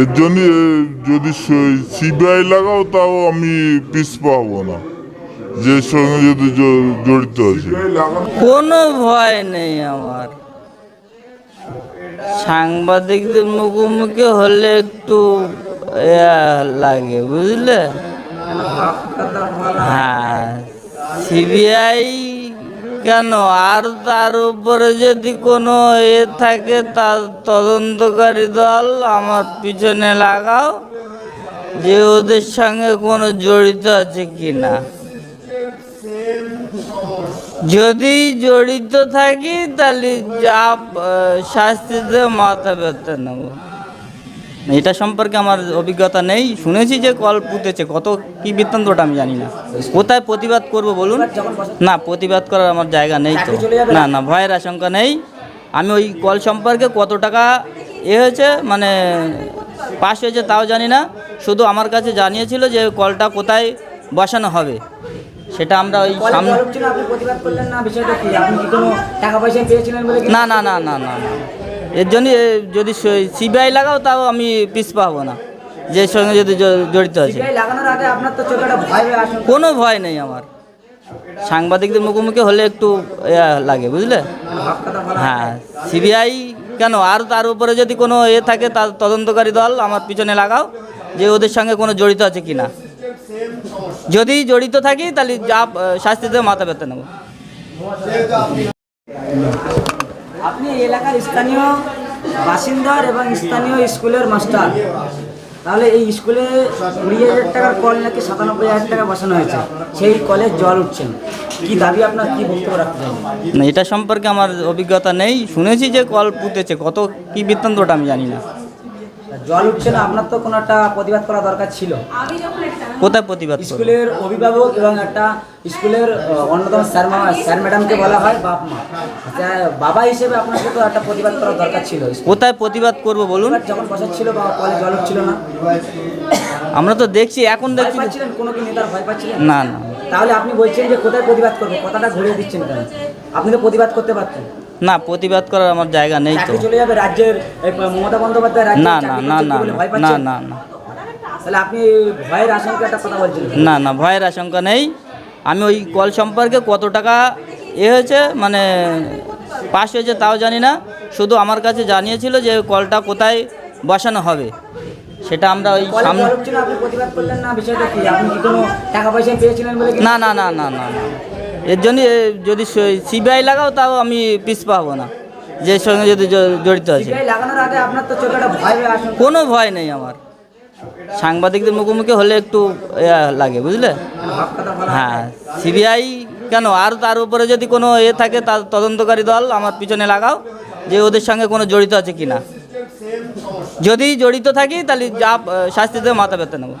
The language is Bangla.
এর জন্য যদি সিবিআই লাগাও, তাও আমি পিস পাবো না। যে সঙ্গে যদি জড়িত আছে। কোনো ভয় নেই আমার। সাংবাদিকদের মুখোমুখি হলে একটু লাগে, বুঝলে? হ্যাঁ সিবিআই কেন? আর তার উপরে যদি কোনো এ থাকে, তার তদন্তকারী দল আমার পিছনে লাগাও, যে ওদের সঙ্গে কোনো জড়িত আছে কি না যদি জড়িত থাকি, তাহলে যা শাস্তিতে মাথা ব্যথা নেব। এটা সম্পর্কে আমার অভিজ্ঞতা নেই। শুনেছি যে কল পুঁতেছে। কত কি বৃত্তান্তটা আমি জানি না। কোথায় প্রতিবাদ করব বলুন? না প্রতিবাদ করার আমার জায়গা নেই তো। না? না ভয়ের আশঙ্কা নেই। আমি ওই কল সম্পর্কে কত টাকা এ হয়েছে মানে পাস হয়েছে তাও জানি না। শুধু আমার কাছে জানিয়েছিল যে কলটা কোথায় বসানো হবে। সেটা আমরা ওই সামনে না না না না না না। এর জন্য যদি সিবিআই লাগাও তাও আমি পিস পাবো না। যে সঙ্গে যদি জড়িত আছে। কোনো ভয় নেই আমার। সাংবাদিকদের মুখোমুখি হলে একটু লাগে বুঝলে? হ্যাঁ সিবিআই কেন? আর তার উপরে যদি কোনো এ থাকে তার তদন্তকারী দল আমার পিছনে লাগাও যে ওদের সঙ্গে কোনো জড়িত আছে কিনা। যদি জড়িত থাকি তাহলে যা শাস্তিতে মাথা ব্যথা নেব। আপনি এই এলাকার স্থানীয় বাসিন্দার এবং স্থানীয় স্কুলের মাস্টার। তাহলে এই স্কুলে কুড়ি হাজার টাকার কল নাকি সাতানব্বই হাজার টাকা বসানো হয়েছে? সেই কলে জল উঠছে। কি দাবি আপনার? কি বক্তব্য রাখতে হবে না, এটা সম্পর্কে আমার অভিজ্ঞতা নেই। শুনেছি যে কল পুঁতেছে। কত, কি বৃত্তান্তটা আমি জানি না। জল উঠছে না আপনার তো কোনো একটা প্রতিবাদ করা দরকার ছিল। কোথায় প্রতিবাদ স্কুলের অভিভাবক এবং একটা স্কুলের অন্যতম স্যার মা স্যার ম্যাডামকে বলা হয় বাপ মা। বাবা হিসেবে আপনাকে তো একটা প্রতিবাদ করা দরকার ছিল। কোথায় প্রতিবাদ করব বলুন? যখন বসাচ্ছিল বা কলে জল উঠছিল না। আমরা তো দেখছি এখন দেখছি। কোনো কি নেতার ভয় পাচ্ছিলেন? না না। তাহলে আপনি বলছেন যে কোথায় প্রতিবাদ করব? কথাটা ঘুরিয়ে দিচ্ছেন কেন? আপনি তো প্রতিবাদ করতে পারতেন। না প্রতিবাদ করার আমার জায়গা নেই তো। চলে যাবে রাজ্যের মমতা বন্দ্যোপাধ্যায় না না না না না না না তাহলে আপনি ভয়ের আশঙ্কা একটা কথা বলছেন না না ভয়ের আশঙ্কা নেই। আমি ওই কল সম্পর্কে কত টাকা এ হয়েছে মানে পাস হয়েছে তাও জানি না। শুধু আমার কাছে জানিয়েছিল যে কলটা কোথায় বসানো হবে। সেটা আমরা ওই সামনে না না না না না না। এর জন্য যদি সিবিআই লাগাও তাও আমি পিস পাবো না। যে সঙ্গে যদি জড়িত আছে। কোনো ভয় নেই আমার। সাংবাদিকদের মুখোমুখি হলে একটু লাগে বুঝলে? হ্যাঁ সিবিআই কেন? আর তার উপরে যদি কোনো এ থাকে তার তদন্তকারী দল আমার পিছনে লাগাও যে ওদের সঙ্গে কোনো জড়িত আছে কি না যদি জড়িত থাকি তাহলে যা আহ, শাস্তিতে মাথা ব্যথা নেব।